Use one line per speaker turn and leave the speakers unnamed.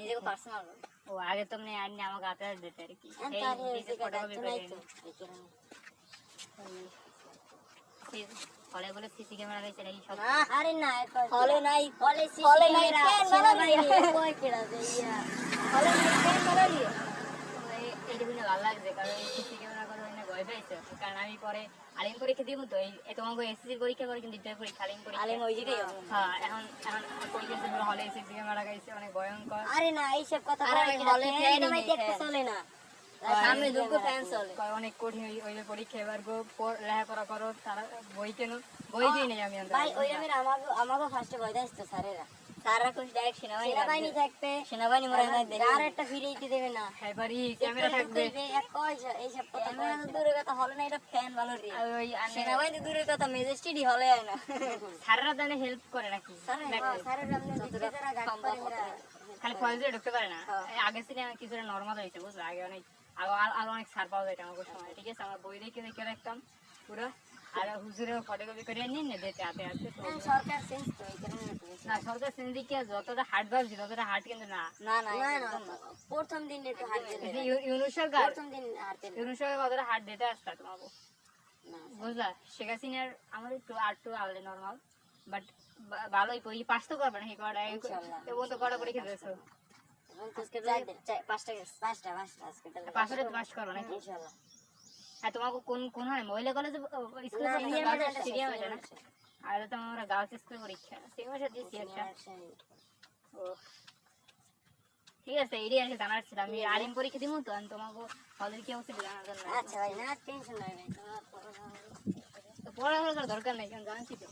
নিজেকে পার্সোনাল ও আগে তো মানে আইনি আমাকে হাতে হাতে দিতে আর কি এই
নাই এই।
হলে বলে সিসি ক্যামেরা রয়েছে নাকি সব
আরে না
হলে নাই
হলে CC
হলে নাই
ক্যামেরা। বাহিনী, কয় কেডা যে ইয়া।
হলে নাই ফ্যান বানালি এইটা শুনে ভালো লাগছে কারণ সিসি ক্যামেরা করে ওই না কারণ আমি পরে আলিম পরীক্ষা দিব তো এই এই তোমাকে এসএসসি পরীক্ষা করে কিন্তু ইন্টার পরীক্ষা আলিম পরীক্ষা।
আলিম ওই জায়গায়
হ্যাঁ এখন এখন পরীক্ষা দিতে হলে সিসি ক্যামেরা গাইছে অনেক ভয়ঙ্কর।
আরে না এইসব কথা
আরে
কয়
ওই
কেডা,
হলে
ফ্যান
ফ্যানই
নামাইতে
নেই,
একটা
ফ্যান।
চলে না।
সামনে
CC
ফ্যান চলে। অনেক কঠিন ওই পরীক্ষা এবার গো লেখাপড়া করো তারা বই কেন বই নেই আমি
ভাই ওই রকমের আমাকে ফার্স্টে ভয় স্যারেরা।
কোন ডাইরেক্ট সেনাবাহিনী
সেনাবাহিনী থাকবে।
সেনাবাহিনী হয় দেখে
আর একটা ফিরিয়ে দেবে না।
ক্যামেরা থাকবে।
এইসব কথা
ক্যামেরা দূরের কথা হলে না এটা ফ্যান ভালো রে। ওই
সেনাবাহিনী দূরের কথা ম্যাজিস্ট্রেটই হলে হয় না।
জানে হেল্প করে নাকি?
করে
খালি কলেজে ঢুকতে পারে না।
হ্যাঁ।
এই আগে থেকে কিছুটা নর্মাল হয়েছে বুঝলো? আগে অনেক আরও অনেক সার পাওয়া যায় আমার সময় ঠিক আছে? আমার বই দেখে দেখে রাখতাম। পুরো। আর হুজুরে ফটোকপি করে নিন না দিতে হাতে হাতে
সরকার চেঞ্জ তো।
না সরকার সিন্দিকে যতটা হার্ড ভাবছি ততটা হার্ড কিন্তু না।
না না প্রথম দিন একটু হাঁটতে
এই ইউনুস সরকার
প্রথম দিন
ইউনুস সরকার কতটা হার্ড দিতে আসতা তোমাকে বুঝলা? শেখ হাসিনার আমার একটু আর একটু আলাদা নর্মাল বাট ভালোই পড়ি পাস তো করবে না কি করা এবং তো কটা
চারটে, চার- পাঁচটা পাঁচটা পাঁচটা।
পাঁচটা তো পাস করবে নাকি?
ইনশাআল্লাহ
আর তোমাকে কোন কোন হয়? মহিলা কলেজ স্কুল সিনিয়র আছে না আর তো আমরা গার্লস স্কুল পরীক্ষা। সেম আছে দিছি একটা ও ঠিক আছে এটাই আর কি জানার ছিল। আমি আলিম পরীক্ষা দিব তো আমি তোমাকে হলের কি অবস্থা জানার জন্য।
আচ্ছা ভাই না টেনশন নাই ভাই তোমার পড়াশোনা।
দরকার নাই কারণ জানছি তো?